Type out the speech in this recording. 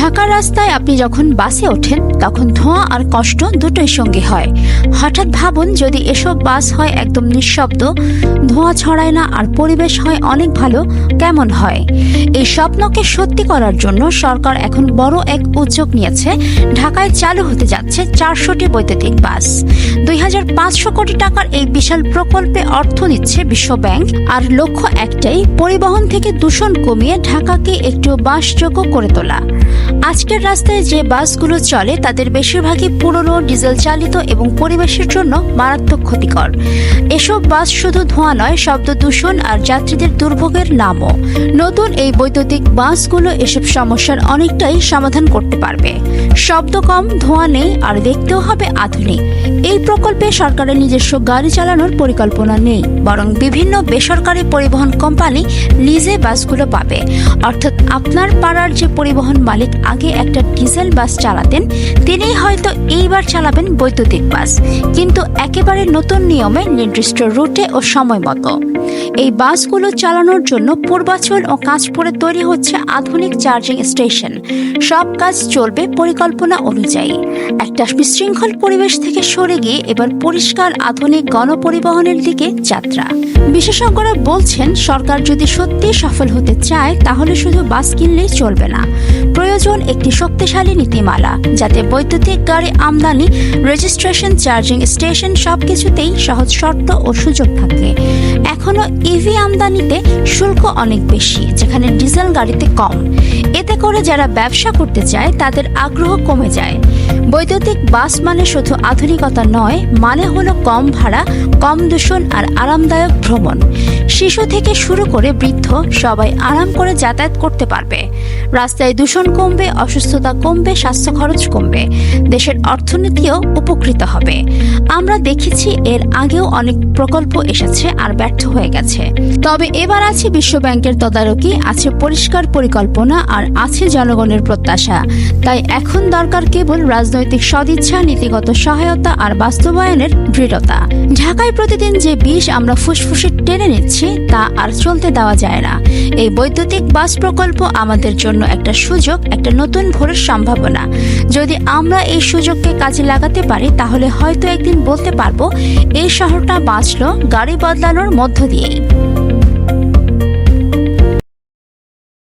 ঢাকার রাস্তায় আপনি যখন বাসে ওঠেন, তখন ধোঁয়া আর কষ্ট দুটোই সঙ্গে হয়। হঠাৎ ভাবুন, যদি এসব বাস হয় একদম নিঃশব্দ, ধোঁয়া ছড়ায় না আর পরিবেশ হয় অনেক ভালো, কেমন হয়? এই স্বপ্নকে সত্যি করার জন্য সরকার এখন বড় এক উদ্যোগ নিয়েছে। ঢাকায় চালু হতে যাচ্ছে চারশোটি বৈদ্যুতিক বাস। দুই হাজার পাঁচশো কোটি টাকার এই বিশাল প্রকল্পে অর্থ দিচ্ছে বিশ্ব ব্যাংক আর লক্ষ্য একটাই, পরিবহন থেকে দূষণ কমিয়ে ঢাকাকে একটু বাসযোগ্য করে তোলা। আজকের রাস্তায় যে বাসগুলো চলে, তাদের বেশিরভাগই পুরনো ডিজেল চালিত এবং পরিবেশের জন্য মারাত্মক ক্ষতিকর। এসব বাস শুধু ধোঁয়া নয়, শব্দ দূষণ আর যাত্রীদের দুর্ভোগের নামও। নতুন এই বৈদ্যুতিক বাসগুলো এসব সমস্যার অনেকটাই সমাধান করতে পারবে। শব্দ কম, ধোঁয়া নেই, আর দেখতেও হবে আধুনিক। এই প্রকল্পে সরকারের নিজস্ব গাড়ি চালানোর পরিকল্পনা নেই, বরং বিভিন্ন বেসরকারি পরিবহন কোম্পানি নিজে বাসগুলো পাবে। অর্থাৎ আপনার পাড়ার যে পরিবহন মালিক আগে একটা ডিজেল বাস চালাতেন, তিনিই হয়তো এইবার চালাবেন বৈদ্যুতিক বাস। কিন্তু একেবারে নতুন নিয়মে নির্দিষ্ট রুটে ও সময় মতো। এই বাসগুলো চালানোর জন্য পূর্বাচল ও কাঁচপুরে তৈরি হচ্ছে আধুনিক চার্জিং স্টেশন। সব কাজ চলবে পরিকল্পনা অনুযায়ী। একটা বিশৃঙ্খল পরিবেশ থেকে সরে গিয়ে এবার পরিষ্কার আধুনিক গণপরিবহনের দিকে যাত্রা। বিশেষজ্ঞরা বলছেন, সরকার যদি সত্যি সফল হতে চায়, তাহলে শুধু বাস কিনলেই চলবে না। প্রয়োজন একটি শক্তিশালী নীতিমালা, যাতে বৈদ্যুতিক গাড়ি আমদানি রেজিস্ট্রেশন চার্জিং স্টেশন সবকিছুতেই সহজ শর্ত ও সুযোগ থাকে। এখনও ইভি আমদানিতে শুল্ক অনেক বেশি, যেখানে ডিজেল গাড়িতে কম। এতে করে যারা ব্যবসা করতে চায়, তাদের আগ্রহ কমে যায়। বৈদ্যুতিক বাস মানে শুধু আধুনিকতা নয় মানে হলো কম ভাড়া, কম দূষণ আর আরামদায়ক ভ্রমণ। শিশু থেকে শুরু করে বৃদ্ধ সবাই আরাম করে যাতায়াত করতে পারবে। রাস্তায় দূষণ কমবে, অসুস্থতা কমবে, স্বাস্থ্য খরচ কমবে। দেশের অর্থনীতিও উপকৃত হবে। আমরা দেখেছি এর আগেও অনেক প্রকল্প এসেছে আর ব্যর্থ হয়ে গেছে। তবে এবার আছে বিশ্ব ব্যাংকের তদারকি, আছে পরিষ্কার পরিকল্পনা আর আছে জনগণের প্রত্যাশা। তাই এখন দরকার কেবল রাজনৈতিক সদিচ্ছা, নীতিগত সহায়তা আর বাস্তবায়নের দৃঢ়তা। ঢাকায় প্রতিদিন যে বিষ আমরা ফুসফুসে টেনে নিচ্ছি, তা আর চলতে দেওয়া যায় না। এই বৈদ্যুতিক বাস প্রকল্প আমাদের জন্য একটা সুযোগ, একটা নতুন ভোরের সম্ভাবনা। যদি আমরা এই সুযোগকে কাজে লাগাতে পারি, তাহলে হয়তো একদিন বলতে পারব, এই শহরটা বাঁচলো, গাড়ি বদলানোর মধ্য দিয়েই।